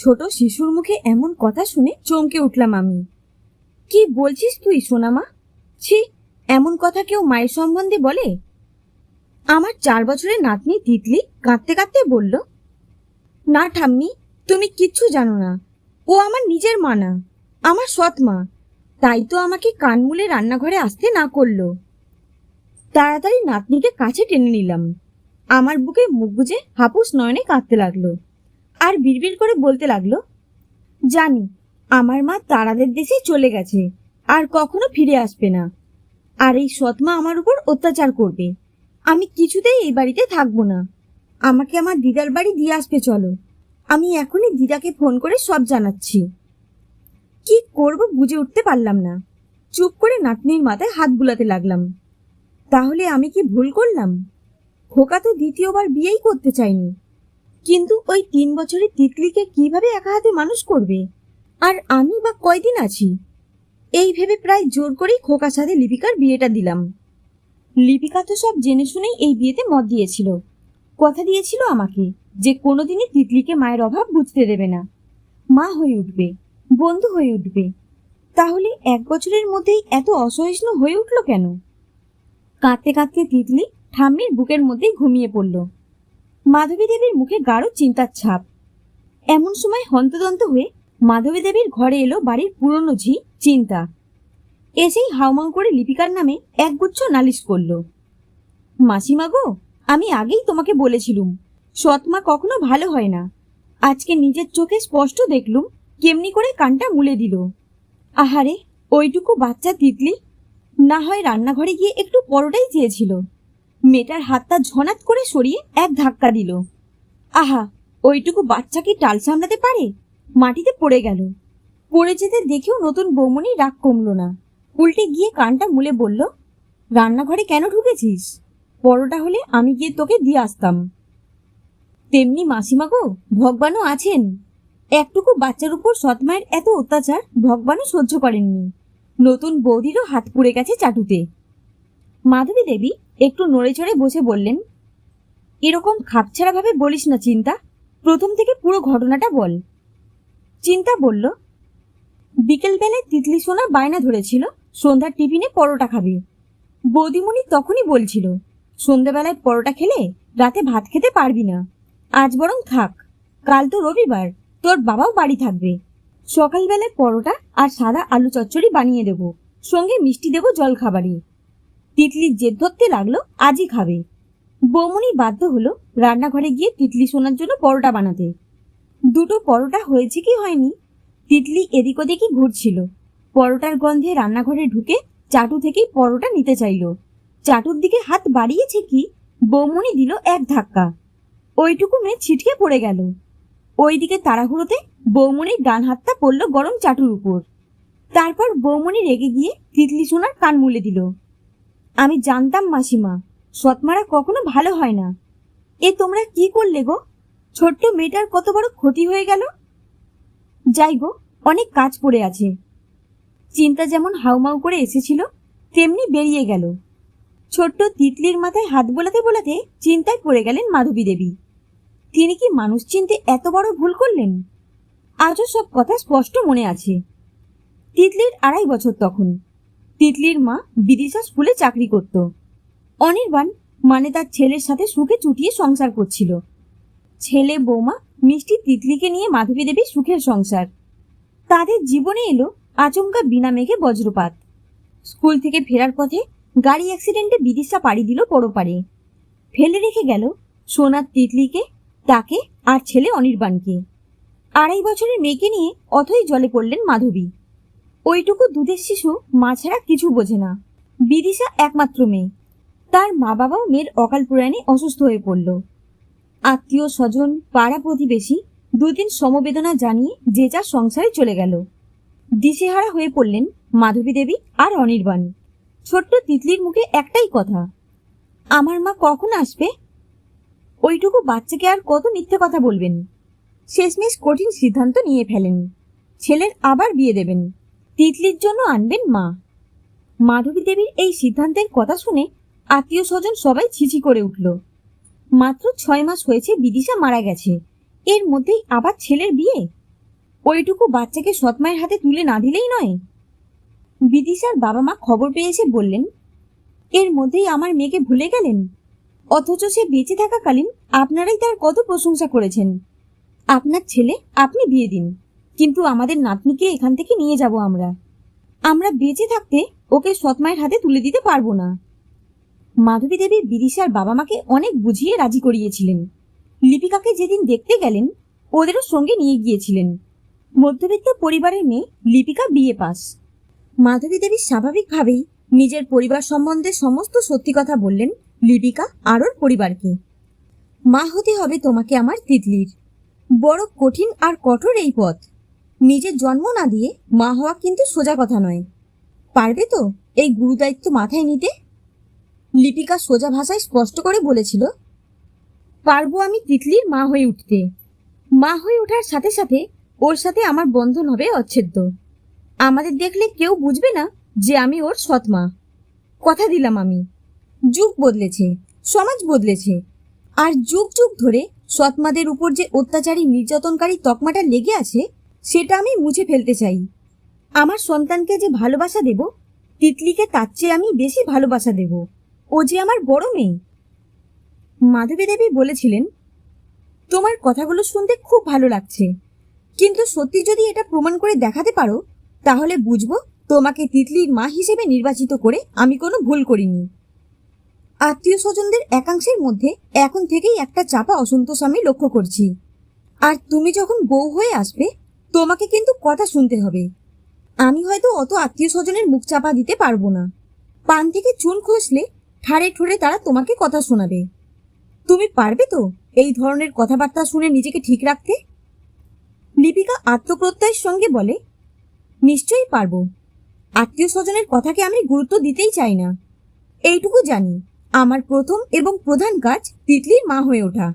ছোট শিশুর মুখে এমন কথা শুনে চমকে উঠলাম আমি। কি বলছিস তুই, সোনামা? ছি, এমন কথা কেউ মায়ের সম্বন্ধে বলে? আমার চার বছরের নাতনি তিতলি কাঁদতে কাঁদতে বলল, না ঠাম্মি, তুমি কিচ্ছু জানো না। ও আমার নিজের মা না, আমার সৎ মা। তাই তো আমাকে কান মুলে রান্নাঘরে আসতে না করল। তাড়াতাড়ি নাতনিকে কাছে টেনে নিলাম। আমার বুকে মুখ গুজে হাপুস নয়নে কাঁদতে লাগল। আর বিড়বিড় করে বলতে লাগল, জানি, আমার মা তারাদের দেশে চলে গেছে, আর কখনো ফিরে আসবে না। আর এই সৎমা আমার উপর অত্যাচার করবে। আমি কিছুতেই এই বাড়িতে থাকব না। আমাকে আমার দিদার বাড়ি দিয়ে আসবে চলো। আমি এখনই দিদাকে ফোন করে সব জানাচ্ছি। কি করব বুঝে উঠতে পারলাম না। চুপ করে নাতনির মাথায় হাত বুলাতে লাগলাম। তাহলে আমি কি ভুল করলাম? খোকা তো দ্বিতীয়বার বিয়েই করতে চাইনি কিন্তু ওই তিন বছরে তিতলিকে কীভাবে একা হাতে মানুষ করবে? আর আমি বা কয়দিন আছি? এই ভেবে প্রায় জোর করেই খোকার সাথে লিপিকার বিয়েটা দিলাম। লিপিকা তো সব জেনে শুনেই এই বিয়েতে মত দিয়েছিল। কথা দিয়েছিল আমাকে যে কোনোদিনই তিতলিকে মায়ের অভাব বুঝতে দেবে না। মা হয়ে উঠবে, বন্ধু হয়ে উঠবে। তাহলে এক বছরের মধ্যেই এত অসহিষ্ণু হয়ে উঠল কেন? কাঁদতে কাঁদতে তিতলি ঠাম্মির বুকের মধ্যেই ঘুমিয়ে পড়ল। মাধবী দেবীর মুখে গাঢ় চিন্তার ছাপ। এমন সময় হন্তদন্ত হয়ে মাধবী দেবীর ঘরে এলো বাড়ির পুরনো ঝি চিন্তা। এসেই হাউমাউ করে লিপিকার নামে একগুচ্ছ নালিশ করল। মাসিমা গো, আমি আগেই তোমাকে বলেছিলুম, সৎমা কখনো ভালো হয় না। আজকে নিজের চোখে স্পষ্ট দেখলুম, কেমনি করে কানটা মুলে দিল। আহারে, ওইটুকু বাচ্চা তিতলি, না হয় রান্নাঘরে গিয়ে একটু পরোটাই চেয়েছিল। মেয়েটার হাতটা ঝনাত করে সরিয়ে এক ধাক্কা দিল। আহা, ওইটুকু বাচ্চা কি টাল সামলাতে পারে? মাটিতে পড়ে গেল। পড়ে যেতে দেখেও নতুন বৌমনি রাগ কমল না। উল্টে গিয়ে কানটা মুলে বলল, রান্নাঘরে কেন ঢুকেছিস? পরোটা হলে আমি গিয়ে তোকে দিয়ে আসতাম। তেমনি মাসিমা গো, ভগবানও আছেন। একটুকু বাচ্চার উপর সৎমায়ের এত অত্যাচার ভগবানও সহ্য করেননি। নতুন বৌদিরও হাত পুড়ে গেছে চাটুতে। মাধবী দেবী একটু নড়ে চড়ে বসে বললেন, এরকম খাপছাড়া ভাবে বলিস না চিন্তা, প্রথম থেকে পুরো ঘটনাটা বল। চিন্তা বলল বিকেলবেলায় তিতলি সোনা বায়না ধরেছিল সন্ধ্যার টিফিনে পরোটা খাবে। বৌদিমণি তখনই বলছিল, সন্ধ্যাবেলায় পরোটা খেলে রাতে ভাত খেতে পারবি না, আজ বরং থাক, কাল তো রবিবার, তোর বাবাও বাড়ি থাকবে। সকালবেলায় পরোটা আর সাদা আলু চচ্চড়ি বানিয়ে দেবো, সঙ্গে মিষ্টি দেবো জল খাবারে তিতলির জেদ ধরতে লাগল, আজই খাবে। বৌমনি বাধ্য হলো রান্নাঘরে গিয়ে তিতলি সোনার জন্য পরোটা বানাতে। দুটো পরোটা হয়েছে কি হয়নি? তিতলি এদিক ওদিকই ঘুরছিল। পরোটার গন্ধে রান্নাঘরে ঢুকে চাটু থেকেই পরোটা নিতে চাইল। চাটুর দিকে হাত বাড়িয়েছে কি, বৌমনি দিল এক ধাক্কা। ওইটুকু মেয়ে ছিটকে পড়ে গেল। ওইদিকে তাড়াহুড়োতে বৌমনির ডান হাতটা পড়ল গরম চাটুর উপর। তারপর বৌমনি রেগে গিয়ে তিতলি সোনার কান মুলে দিল। আমি জানতাম, মাসিমা, সৎমারা কখনো ভালো হয় না। এ তোমরা কি করলে গো? ছোট্ট মেয়েটার কত বড় ক্ষতি হয়ে গেল? যাই গো, অনেক কাজ পড়ে আছে। চিন্তা যেমন হাউমাউ করে এসেছিল, তেমনি বেরিয়ে গেল। ছোট্ট তিতলির মাথায় হাত বোলাতে বোলাতে চিন্তায় পড়ে গেলেন মাধবী দেবী। তিনি কি মানুষ চিনতে এত বড় ভুল করলেন? আজও সব কথা স্পষ্ট মনে আছে। তিতলির আড়াই বছর তখন। তিতলির মা বিদিশা স্কুলে চাকরি করত। অনির্বাণ মানে তার ছেলের সাথে সুখে চুটিয়ে সংসার করছিল। ছেলে বৌমা মিষ্টি তিতলিকে নিয়ে মাধবী দেবীর সুখের সংসার। তাদের জীবনে এলো আচমকা বিনা মেঘে বজ্রপাত। স্কুল থেকে ফেরার পথে গাড়ি অ্যাক্সিডেন্টে বিদিশা পাড়ি দিল পরপারে। ফেলে রেখে গেল সোনার তিতলিকে, তাকে আর ছেলে অনির্বাণকে। আড়াই বছরের মেয়েকে নিয়ে অথই জলে পড়লেন মাধবী। ওইটুকু দুধের শিশু মা ছাড়া কিছু বোঝে না। বিদিশা একমাত্র মেয়ে। তার মা বাবাও মেয়ের অকাল প্রয়াণে অসুস্থ হয়ে পড়ল। আত্মীয় স্বজন, পাড়া প্রতিবেশী দুদিন সমবেদনা জানিয়ে যে যার সংসারে চলে গেল। দিশেহারা হয়ে পড়লেন মাধবী দেবী আর অনির্বাণ। ছোট্ট তিতলির মুখে একটাই কথা, আমার মা কখন আসবে? ওইটুকু বাচ্চাকে আর কত মিথ্যে কথা বলবেন। শেষমেশ কঠিন সিদ্ধান্ত নিয়ে ফেলেন। ছেলের আবার বিয়ে দেবেন। তিতলির জন্য আনবেন মা। মাধবী দেবীর এই সিদ্ধান্তের কথা শুনে আত্মীয় স্বজন সবাই ছিছি করে উঠল। মাত্র ছয় মাস হয়েছে বিদিশা মারা গেছে। এর মধ্যেই আবার ছেলের বিয়ে? ওইটুকু বাচ্চাকে সৎমায়ের হাতে তুলে না দিলেই নয়? বিদিশার বাবা মা খবর পেয়ে এসে বললেন, এর মধ্যেই আমার মেয়েকে ভুলে গেলেন? অথচ সে বেঁচে থাকাকালীন আপনারাই তার কত প্রশংসা করেছেন। আপনার ছেলে আপনি বিয়ে দিন। কিন্তু আমাদের নাতনিকে এখান থেকে নিয়ে যাব আমরা। আমরা বেঁচে থাকতে ওকে সৎমায়ের হাতে তুলে দিতে পারব না। মাধবী দেবী বিদিশার বাবা মাকে অনেক বুঝিয়ে রাজি করিয়েছিলেন। লিপিকাকে যেদিন দেখতে গেলেন, ওদেরও সঙ্গে নিয়ে গিয়েছিলেন। মধ্যবিত্ত পরিবারের মেয়ে লিপিকা বিয়ে পাস। মাধবী দেবী স্বাভাবিকভাবেই নিজের পরিবার সম্বন্ধে সমস্ত সত্যি কথা বললেন লিপিকা আর ওর পরিবারকে। মা হতে হবে তোমাকে আমার তিতলির। বড় কঠিন আর কঠোর এই পথ। নিজের জন্ম না দিয়ে মা হওয়া কিন্তু সোজা কথা নয়। পারবে তো এই গুরুদায়িত্ব মাথায় নিতে? লিপিকা সোজা ভাষায় স্পষ্ট করে বলেছিল, পারব আমি তিতলির মা হয়ে উঠতে। মা হয়ে ওঠার সাথে সাথে ওর সাথে আমার বন্ধন হবে অচ্ছেদ্য। আমাদের দেখলে কেউ বুঝবে না যে আমি ওর সৎ মা। কথা দিলাম আমি। যুগ বদলেছে, সমাজ বদলেছে। আর যুগ যুগ ধরে সৎমাদের উপর যে অত্যাচারী, নির্যাতনকারী তকমাটা লেগে আছে সেটা আমি মুছে ফেলতে চাই। আমার সন্তানকে যে ভালোবাসা দেব, তিতলিকে তার চেয়ে আমি বেশি ভালোবাসা দেব। ও যে আমার বড় মেয়ে। মাধবী দেবী বলেছিলেন, তোমার কথাগুলো শুনতে খুব ভালো লাগছে। কিন্তু সত্যি যদি এটা প্রমাণ করে দেখাতে পারো, তাহলে বুঝব তোমাকে তিতলির মা হিসেবে নির্বাচিত করে আমি কোনো ভুল করিনি। আত্মীয় স্বজনদের একাংশের মধ্যে এখন থেকেই একটা চাপা অসন্তোষ আমি লক্ষ্য করছি। আর তুমি যখন বউ হয়ে আসবে তোমাকে কিন্তু কথা শুনতে হবে। আমি হয়তো অত আত্মীয় স্বজনের মুখ চাপা দিতে পারব না। পান থেকে চুন খসলে ঠাড়ে ঠোড়ে তারা তোমাকে কথা শোনাবে। তুমি পারবে তো এই ধরনের কথাবার্তা শুনে নিজেকে ঠিক রাখতে? লিপিকা আত্মপ্রত্যয়ের সঙ্গে বলে, নিশ্চয়ই পারব। আত্মীয় স্বজনের কথাকে আমি গুরুত্ব দিতেই চাই না। এইটুকু জানি, আমার প্রথম এবং প্রধান কাজ তিতলির মা হয়ে ওঠা।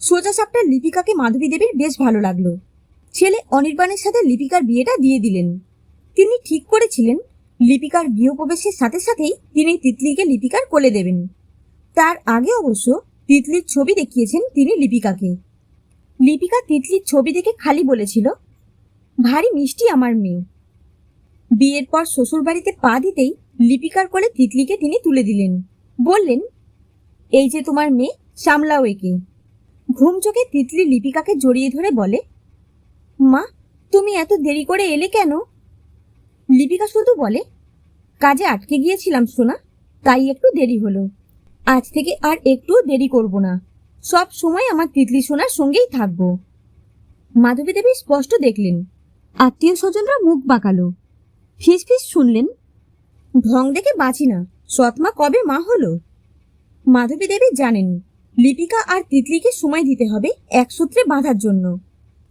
সোজা সাপটা লিপিকাকে মাধবী দেবীর বেশ ভালো লাগল। ছেলে অনির্বাণের সাথে লিপিকার বিয়েটা দিয়ে দিলেন। তিনি ঠিক করেছিলেন। লিপিকার গৃহপ্রবেশের সাথে সাথেই তিনি তিতলিকে লিপিকার কোলে দেবেন। তার আগে অবশ্য তিতলির ছবি দেখিয়েছেন তিনি লিপিকাকে। লিপিকা তিতলির ছবি দেখে খালি বলেছিল, ভারী মিষ্টি আমার মেয়ে। বিয়ের পর শ্বশুরবাড়িতে পা দিতেই লিপিকার কোলে তিতলিকে তিনি তুলে দিলেন। বললেন, এই যে তোমার মেয়ে, সামলাও একে। ঘুম চোখে তিতলি লিপিকাকে জড়িয়ে ধরে বলে মা, তুমি এত দেরি করে এলে কেন? লিপিকা শুধু বলে, কাজে আটকে গিয়েছিলাম সোনা, তাই একটু দেরি হলো। আজ থেকে আর একটুও দেরি করব না। সব সময় আমার তিতলি সোনার সঙ্গেই থাকব। মাধবী দেবী স্পষ্ট দেখলেন। আত্মীয় স্বজনরা মুখ বাঁকালো। ফিস ফিস শুনলেন। ঢং দেখে বাঁচি না সৎমা কবে মা হলো? মাধবী দেবী জানেন, লিপিকা আর তিতলিকে সময় দিতে হবে এক সূত্রে বাঁধার জন্য।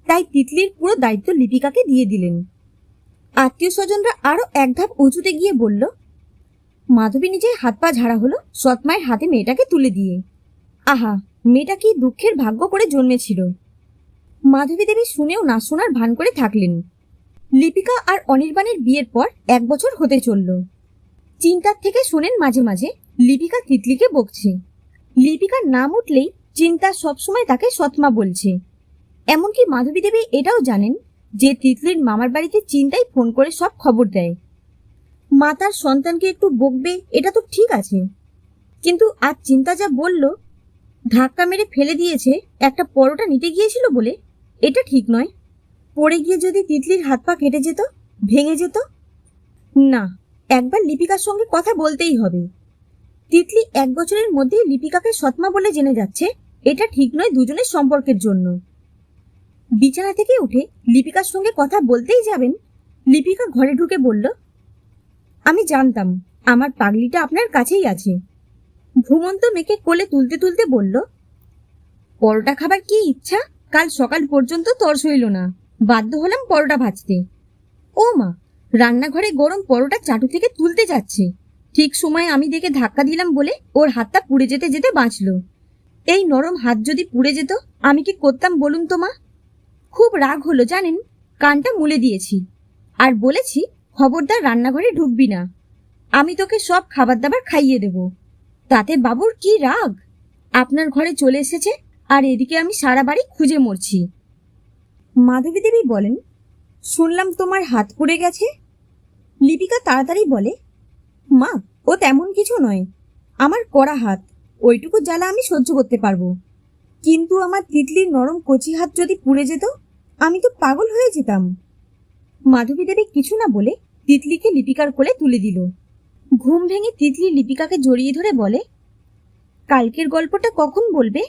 তাই তিতলির পুরো দায়িত্ব লিপিকাকে দিয়ে দিলেন। আত্মীয় স্বজনরা আরও এক ধাপ উঁচুতে গিয়ে বলল, মাধবী নিজের হাত পা ঝাড়া হলো সৎমায়ের হাতে মেয়েটাকে তুলে দিয়ে। আহা, মেয়েটা কি দুঃখের ভাগ্য করে জন্মেছিল। মাধবী দেবী শুনেও না শোনার ভান করে থাকলেন। লিপিকা আর অনির্বাণের বিয়ের পর এক বছর হতে চলল। চিন্তার থেকে শোনেন মাঝে মাঝে লিপিকা তিতলিকে বকছে। লিপিকার নাম উঠলেই চিন্তা সবসময় তাকে সৎমা বলছে। এমনকি মাধবী দেবী এটাও জানেন যে তিতলির মামার বাড়িতে চিন্তাই ফোন করে সব খবর দেয়। মা তার সন্তানকে একটু বকবে, এটা তো ঠিক আছে। কিন্তু আজ চিন্তা যা বলল, ধাক্কা মেরে ফেলে দিয়েছে, একটা পরোটা নিতে গিয়েছিল বলে, এটা ঠিক নয়। পড়ে গিয়ে যদি তিতলির হাত পা কেটে যেত, ভেঙে যেত, না, একবার লিপিকার সঙ্গে কথা বলতেই হবে। তিতলি এক বছরের মধ্যেই লিপিকাকে সৎমা বলে জেনে যাচ্ছে, এটা ঠিক নয় দুজনের সম্পর্কের জন্য। বিছানা থেকে উঠে লিপিকার সঙ্গে কথা বলতেই যাবেন, লিপিকা ঘরে ঢুকে বলল, আমি জানতাম, আমার পাগলিটা আপনার কাছেই আছে। ঘুমন্ত মেয়েকে কোলে তুলতে তুলতে বলল, পরোটা খাবার কি ইচ্ছা? কাল সকাল পর্যন্ত তর্স হইল না। বাধ্য হলাম পরোটা ভাজতে। ও মা, রান্নাঘরে গরম পরোটা চাটু থেকে তুলতে যাচ্ছে। ঠিক সময় আমি দেখে ধাক্কা দিলাম বলে ওর হাতটা পুড়ে যেতে যেতে বাঁচলো। এই নরম হাত যদি পুড়ে যেত, আমি কি করতাম বলুন তো মা? খুব রাগ হলো, জানেন? কানটা মুলে দিয়েছি। আর বলেছি, খবরদার রান্নাঘরে ঢুকবি না। আমি তোকে সব খাবার দাবার খাইয়ে দেব। তাতে বাবুর কি রাগ? আপনার ঘরে চলে এসেছে, আর এদিকে আমি সারা বাড়ি খুঁজে মরছি। মাধবী দেবী বলেন, শুনলাম তোমার হাত পুড়ে গেছে। লিপিকা তাড়াতাড়ি বলে, মা, ও তেমন কিছু নয়। আমার কড়া হাত, ওইটুকু জ্বালা আমি সহ্য করতে পারব। কিন্তু আমার তিতলির নরম কচি হাত যদি পুড়ে যেত আমি তো পাগল হয়ে যেতাম। মাধবী দেবী কিছু না বলে তিতলিকে লিপিকার কোলে তুলে দিল। ঘুম ভেঙে তিতলি লিপিকাকে জড়িয়ে ধরে বলে, কালকের গল্পটা কখন বলবে?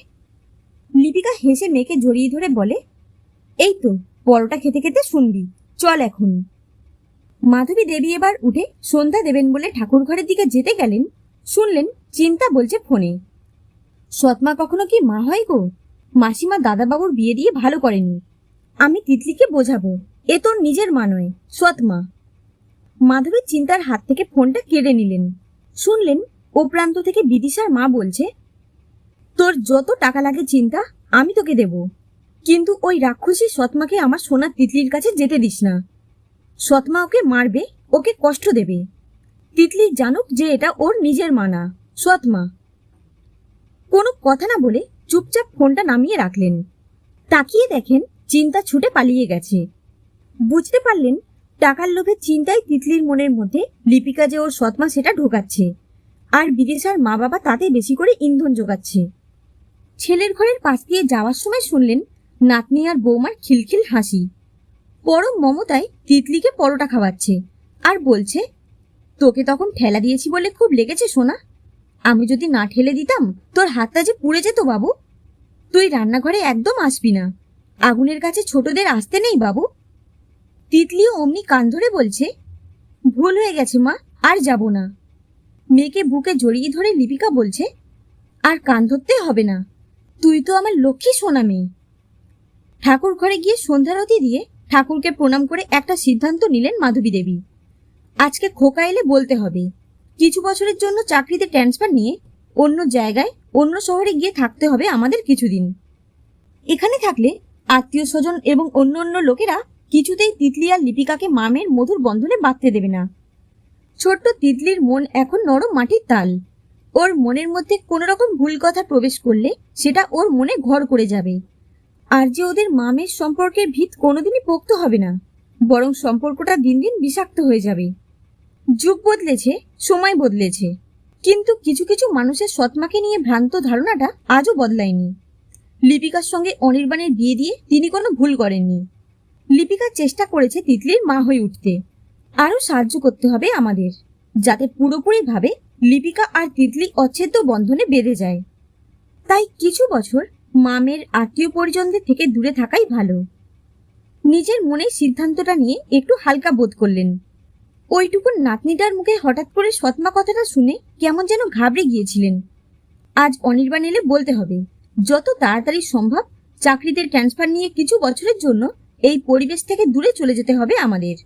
লিপিকা হেসে মেয়েকে জড়িয়ে ধরে বলে, এই তো, পরোটা খেতে খেতে শুনবি, চল এখন। মাধবী দেবী এবার উঠে সন্ধ্যা দেবেন বলে ঠাকুর ঘরের দিকে যেতে গেলেন, শুনলেন চিন্তা বলছে ফোনে। সৎমা কখনো কি মা হয় গো? মাসিমা দাদাবাবুর বিয়ে দিয়ে ভালো করেনি। আমি তিতলিকে বোঝাবো। এ তোর নিজের মা নয় সৎমা মাধবীর চিন্তার হাত থেকে ফোনটা কেড়ে নিলেন। শুনলেন, ও প্রান্ত থেকে বিদিশার মা বলছে, তোর যত টাকা লাগে চিন্তা, আমি তোকে দেব। কিন্তু ওই রাক্ষসী সৎমাকে আমার সোনার তিতলির কাছে যেতে দিস না। সৎমা ওকে মারবে, ওকে কষ্ট দেবে। তিতলি জানুক যে এটা ওর নিজের মা না সৎমা কোনো কথা না বলে চুপচাপ ফোনটা নামিয়ে রাখলেন। তাকিয়ে দেখেন চিন্তা ছুটে পালিয়ে গেছে। বুঝতে পারলেন, টাকার লোভে চিন্তায় তিতলির মনের মধ্যে লিপিকা যে ওর সৎমা সেটা ঢোকাচ্ছে। আর বিদেশার মা বাবা তাতে বেশি করে ইন্ধন যোগাচ্ছে ছেলের ঘরের পাশ দিয়ে যাওয়ার সময় শুনলেন নাতনি আর বৌমার খিলখিল হাসি। পরম মমতায় তিতলিকে পরোটা খাওয়াচ্ছে আর বলছে, তোকে তখন ঠেলা দিয়েছি বলে খুব লেগেছে সোনা। আমি যদি না ঠেলে দিতাম তোর হাতটা যে পুড়ে যেত বাবু। তুই রান্নাঘরে একদম আসবি না। আগুনের কাছে ছোটদের আসতে নেই, বাবু? তিতলিও অমনি কান ধরে বলছে, ভুল হয়ে গেছে, মা, আর যাব না। মেয়েকে বুকে জড়িয়ে ধরে লিপিকা বলছে, আর কান ধরতে হবে না। তুই তো আমার লক্ষ্মী সোনা মেয়ে। ঠাকুর ঘরে গিয়ে সন্ধ্যারতি দিয়ে ঠাকুরকে প্রণাম করে একটা সিদ্ধান্ত নিলেন মাধবী দেবী। আজকে খোকা এলে বলতে হবে, কিছু বছরের জন্য চাকরিতে ট্রান্সফার নিয়ে অন্য জায়গায়, অন্য শহরে গিয়ে থাকতে হবে আমাদের কিছুদিন। এখানে থাকলে আত্মীয় স্বজন এবং অন্য অন্য লোকেরা কিছুতেই তিতলি আর লিপিকাকে মামের মধুর বন্ধনে বাঁধতে দেবে না। ছোট্ট তিতলির মন এখন নরম মাটির তাল। ওর মনের মধ্যে কোনো রকম ভুল কথা প্রবেশ করলে সেটা ওর মনে ঘর করে যাবে। আর যে ওদের মামের সম্পর্কের ভিত কোনোদিনই পোক্ত হবে না, বরং সম্পর্কটা দিন দিন বিষাক্ত হয়ে যাবে। যুগ বদলেছে, সময় বদলেছে। কিন্তু কিছু কিছু মানুষের সৎমাকে নিয়ে ভ্রান্ত ধারণাটা আজও বদলায়নি। লিপিকার সঙ্গে অনির্বাণের বিয়ে দিয়ে তিনি কোনো ভুল করেননি। লিপিকা চেষ্টা করেছে তিতলির মা হয়ে উঠতে। আরও সাহায্য করতে হবে আমাদের, যাতে পুরোপুরিভাবে লিপিকা আর তিতলি অচ্ছেদ্য বন্ধনে বেঁধে যায়। তাই কিছু বছর মামের আত্মীয় পরিজনদের থেকে দূরে থাকাই ভালো। নিজের মনে সিদ্ধান্তটা নিয়ে একটু হালকা বোধ করলেন। ওইটুকুন নাতনিটার মুখে হঠাৎ করে সৎমা কথাটা শুনে কেমন যেন ঘাবড়ে গিয়েছিলেন। আজ অনির্বাণ এলে বলতে হবে যত তাড়াতাড়ি সম্ভব চাকরিদের ট্রান্সফার নিয়ে কিছু বছরের জন্য এই পরিবেশ থেকে দূরে চলে যেতে হবে আমাদের।